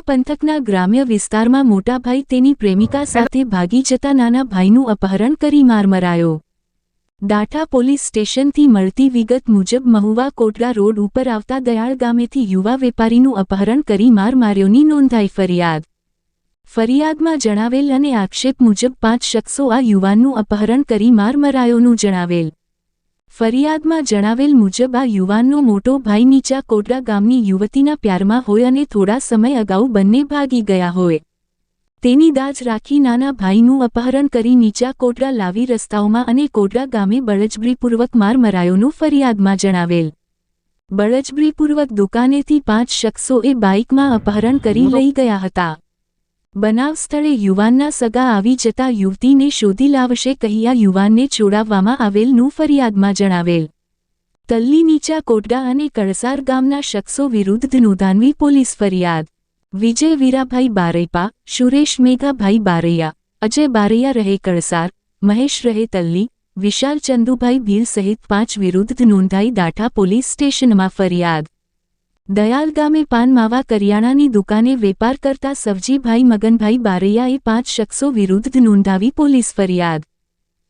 દાંતા પંથકના ગ્રામ્ય વિસ્તારમાં મોટાભાઈ તેની પ્રેમિકા સાથે ભાગી જતા નાના ભાઈનું અપહરણ કરી માર મરાયો દાંઠા પોલીસ સ્ટેશનથી મળતી વિગત મુજબ મહુવા કોટડા રોડ ઉપર આવતા દયાળ ગામેથી યુવા વેપારીનું અપહરણ કરી માર માર્યોની નોંધાઈ ફરિયાદ. ફરિયાદમાં જણાવેલ અને આક્ષેપ મુજબ પાંચ શખ્સો આ યુવાનનું અપહરણ કરી માર મરાયોનું જણાવેલ. ફરિયાદમાં જણાવેલ મુજબ આ યુવાનનો મોટો ભાઈ નીચા કોટડા ગામની યુવતીના પ્યારમાં હોય અને થોડા સમય અગાઉ બંને ભાગી ગયા હોય. તેની દાજ રાખી નાના ભાઈનું અપહરણ કરી નીચા કોટડા લાવી રસ્તાઓમાં અને કોટડા ગામે બળજબરીપૂર્વક માર મરાયોનું ફરિયાદમાં જણાવેલ. બળજબરીપૂર્વક દુકાનેથી પાંચ શખ્સોએ બાઇકમાં અપહરણ કરી લઈ ગયા હતા. બનાવ સ્થળે યુવાનના સગા આવી જતા યુવતીને શોધી લાવશે કહી આ યુવાનને છોડાવવામાં આવેલનું ફરિયાદમાં જણાવેલ. તલ્લી નીચા કોટડા અને કળસાર ગામના શખ્સો વિરુદ્ધ નોંધાનવી પોલીસ ફરિયાદ. વિજય વીરાભાઈ બારૈપા, સુરેશ મેઘાભાઈ બારૈયા, અજય બારૈયા રહે કળસાર, મહેશ રહે તલ્લી, વિશાલ ચંદુભાઈ ભીલ સહિત પાંચ વિરુદ્ધ નોંધાઈ દાઠા પોલીસ સ્ટેશનમાં ફરિયાદ. દયાલ ગામે પાન માવા કરિયાણાની દુકાને વેપાર કરતા સવજીભાઈ મગનભાઈ બારૈયાએ પાંચ શખ્સો વિરુદ્ધ નોંધાવી પોલીસ ફરિયાદ.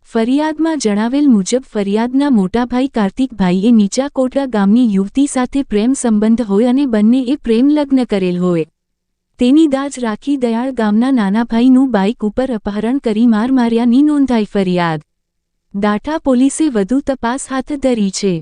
ફરિયાદમાં જણાવેલ મુજબ ફરિયાદના મોટાભાઈ કાર્તિકભાઈએ નીચા કોટડા ગામની યુવતી સાથે પ્રેમ સંબંધ હોય અને બંનેએ પ્રેમ લગ્ન કરેલ હોય. તેની દાજ રાખી દયાળ ગામના નાનાભાઈનું બાઇક ઉપર અપહરણ કરી માર માર્યાની નોંધાઈ ફરિયાદ. દાઠા પોલીસે વધુ તપાસ હાથ ધરી છે.